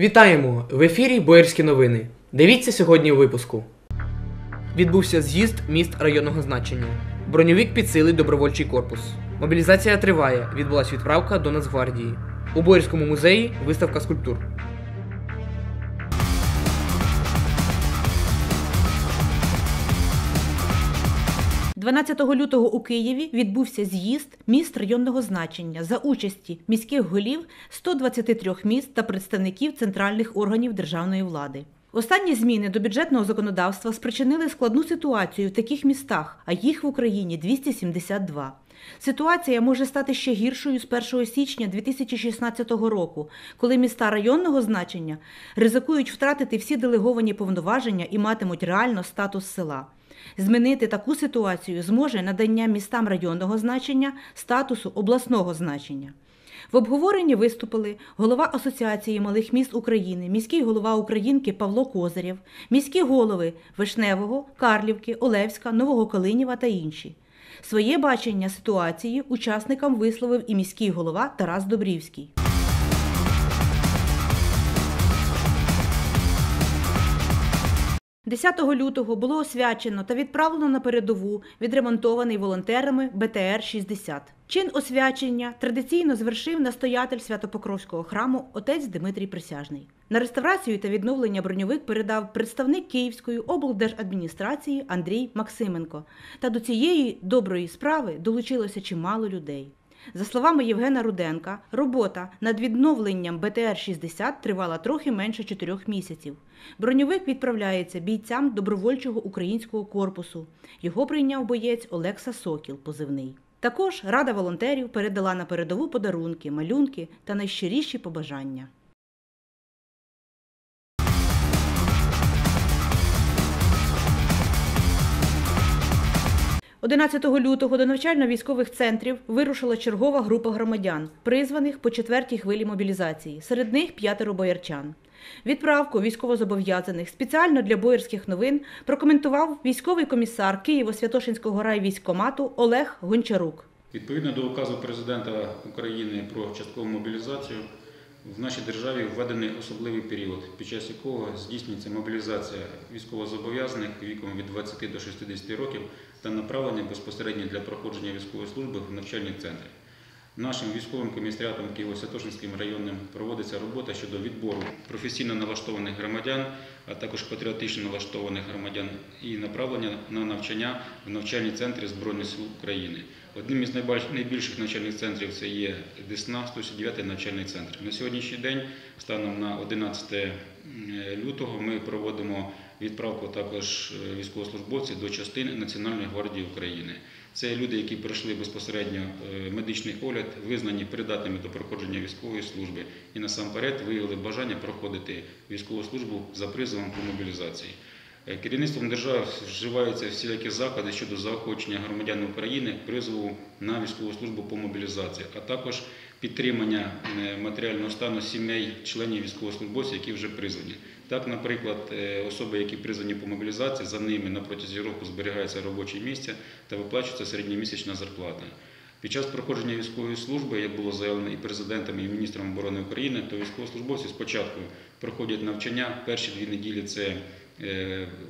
Вітаємо! В ефірі Боярські новини. Дивіться сьогодні у випуску. Відбувся з'їзд міст районного значення. Броньовік підсилить добровольчий корпус. Мобілізація триває. Відбулася відправка до Нацгвардії. У Боярському музеї виставка скульптур. 12 лютого у Києві відбувся з'їзд міст районного значення за участі міських голів 123 міст та представників центральних органів державної влади. Останні зміни до бюджетного законодавства спричинили складну ситуацію в таких містах, а їх в Україні 272. Ситуація може стати ще гіршою з 1 січня 2016 року, коли міста районного значення ризикують втратити всі делеговані повноваження і матимуть реально статус села. Змінити таку ситуацію зможе надання містам районного значення статусу обласного значення. В обговоренні виступили голова Асоціації малих міст України, міський голова Українки Павло Козирєв, міські голови Вишневого, Карлівки, Олевська, Нового Калиніва та інші. Своє бачення ситуації учасникам висловив і міський голова Тарас Добрівський. – 10 лютого було освячено та відправлено на передову відремонтований волонтерами БТР-60. Чин освячення традиційно звершив настоятель Святопокровського храму отець Дмитрій Присяжний. На реставрацію та відновлення броньовик передав представник Київської облдержадміністрації Андрій Максименко. Та до цієї доброї справи долучилося чимало людей. За словами Євгена Руденка, робота над відновленням БТР-60 тривала трохи менше чотирьох місяців. Броньовик відправляється бійцям добровольчого українського корпусу. Його прийняв боєць Олекса Сокіл, позивний. Також Рада волонтерів передала на передову подарунки, малюнки та найщиріші побажання. 11 лютого до навчально-військових центрів вирушила чергова група громадян, призваних по четвертій хвилі мобілізації. Серед них п'ятеро боярчан. Відправку військовозобов'язаних спеціально для боярських новин прокоментував військовий комісар Києво-Святошинського райвійськкомату Олег Гончарук. Відповідно до указу президента України про часткову мобілізацію, в нашій державі введений особливий період, під час якого здійснюється мобілізація військовозобов'язаних віком від 20 до 60 років та направлення безпосередньо для проходження військової служби в навчальні центри. Нашим військовим комісаріатом Києво-Святошинським районним проводиться робота щодо відбору професійно налаштованих громадян, а також патріотично налаштованих громадян і направлення на навчання в навчальні центри Збройних сил України. Одним із найбільших навчальних центрів це є Десна, 109 навчальний центр. На сьогоднішній день, станом на 11 лютого, ми проводимо відправку також е, військовослужбовців до частини Національної гвардії України. Це люди, які пройшли безпосередньо е, медичний огляд, визнані придатними до проходження військової служби і насамперед виявили бажання проходити військову службу за призовом по мобілізації. Е, керівництвом держави вживаються всілякі заходи щодо заохочення громадян України призову на військову службу по мобілізації, а також підтримання е, матеріального стану сімей, членів військовослужбовців, які вже призвані. Так, наприклад, е, особи, які призвані по мобілізації, за ними на протязі року зберігається робоче місце та виплачується середньомісячна зарплата. Під час проходження військової служби, як було заявлено і президентом, і міністром оборони України, то військовослужбовці спочатку проходять навчання. Перші дві неділі це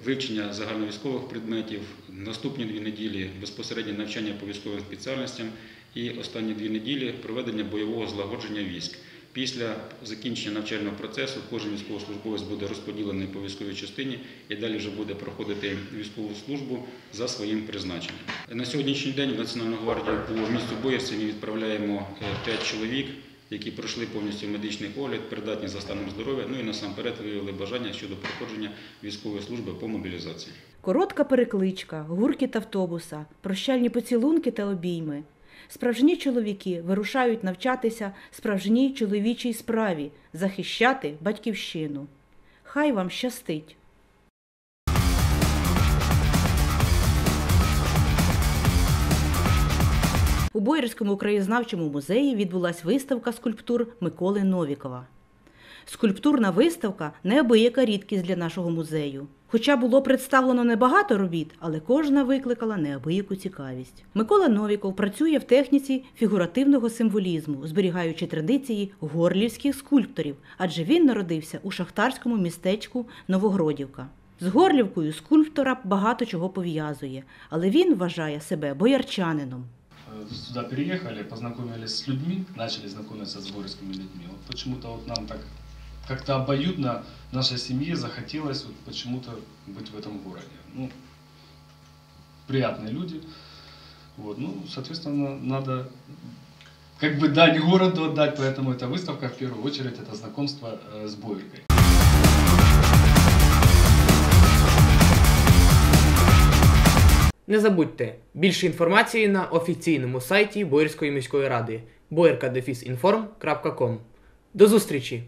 вивчення загальновійськових предметів, наступні дві неділі безпосередньо навчання по військовим спеціальностям і останні дві неділі проведення бойового злагодження військ. Після закінчення навчального процесу кожен військовослужбовець буде розподілений по військовій частині і далі вже буде проходити військову службу за своїм призначенням. На сьогоднішній день в Національну гвардію по місту Боярці ми відправляємо 5 е, чоловік, які пройшли повністю медичний огляд, придатні за станом здоров'я. Ну і насамперед виявили бажання щодо проходження військової служби по мобілізації. Коротка перекличка, гуркіт автобуса, прощальні поцілунки та обійми. Справжні чоловіки вирушають навчатися справжній чоловічій справі захищати батьківщину. Хай вам щастить! У Боярському краєзнавчому музеї відбулася виставка скульптур Миколи Новікова. Скульптурна виставка неабияка рідкість для нашого музею. Хоча було представлено небагато робіт, але кожна викликала неабияку цікавість. Микола Новіков працює в техніці фігуративного символізму, зберігаючи традиції горлівських скульпторів, адже він народився у шахтарському містечку Новогродівка. З Горлівкою скульптора багато чого пов'язує, але він вважає себе боярчанином. Сюда переехали, познакомились с людьми, начали знакомиться с городскими людьми. Вот почему-то вот нам так как-то обоюдно нашей семье захотелось вот почему-то быть в этом городе. Ну, приятные люди. Вот, ну, соответственно, надо как бы дать городу отдать, поэтому эта выставка в первую очередь это знакомство э, с Бояркой. Не забудьте більше інформації на офіційному сайті Боярської міської ради boyrka.defisinform.com. До зустрічі!